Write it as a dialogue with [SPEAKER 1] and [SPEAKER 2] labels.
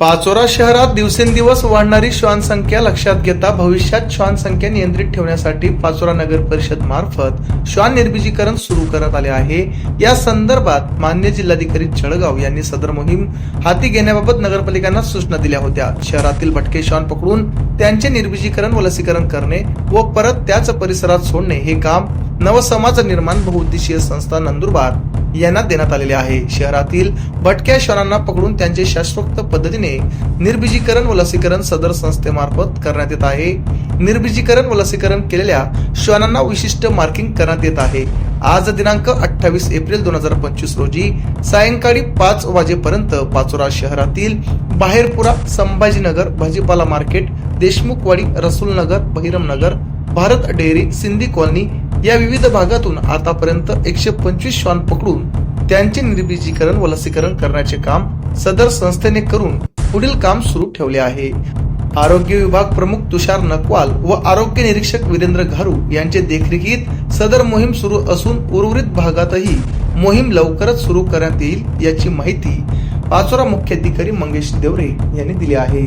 [SPEAKER 1] पाचोरा शहरात दिवसेंदिवस वाढणारी श्वान संख्या लक्षात घेता भविष्यात श्वान संख्या नियंत्रित ठेवण्यासाठी पाचोरा नगर परिषद मार्फत श्वान निर्बीजीकरण सुरू करण्यात आले आहे. या संदर्भात मान्य जिल्हाधिकारी जळगाव यांनी सदर मोहीम हाती घेण्याबाबत नगरपालिकांना सूचना दिल्या होत्या. शहरातील भटके श्वान पकडून त्यांचे निर्बीजीकरण व लसीकरण करणे व परत त्याच परिसरात सोडणे हे काम नवसमाज निर्माण बहुउद्देशीय संस्था नंदुरबार यांना देण्यात आलेले आहे. शहरातील भटक्या श्वानांना पकडून त्यांचे शास्त्रोक्त पद्धतीने निर्बीजीकरण व लसीकरण सदर संस्थेमार्फत करण्यात येत आहे. निर्बीजीकरण व लसीकरण केलेल्या श्वानांना विशिष्ट मार्किंग करण्यात येत आहे. आज दिनांक अठ्ठावीस एप्रिल दोन हजार पंचवीस रोजी सायंकाळी पाच वाजेपर्यंत पाचोरा शहरातील बाहेरपुरा संभाजीनगर भाजीपाला market Deshmukhwadi Rasulnagar Bahiramnagar Bharat dairy Sindhi colony या विविध भागातून आतापर्यंत एकशे पंचवीस श्वान पकडून त्यांचे निर्बीजीकरण व लसीकरण करण्याचे काम सदर संस्थेने करून पुढील काम सुरू ठेवले आहे. आरोग्य विभाग प्रमुख तुषार नकवाल व आरोग्य निरीक्षक वीरेंद्र घारू यांचे देखरेखीत सदर मोहीम सुरू असून उर्वरित भागातही मोहीम लवकरच सुरू करण्यात येईल याची माहिती पाचोरा मुख्याधिकारी मंगेश देवरे यांनी दिली आहे.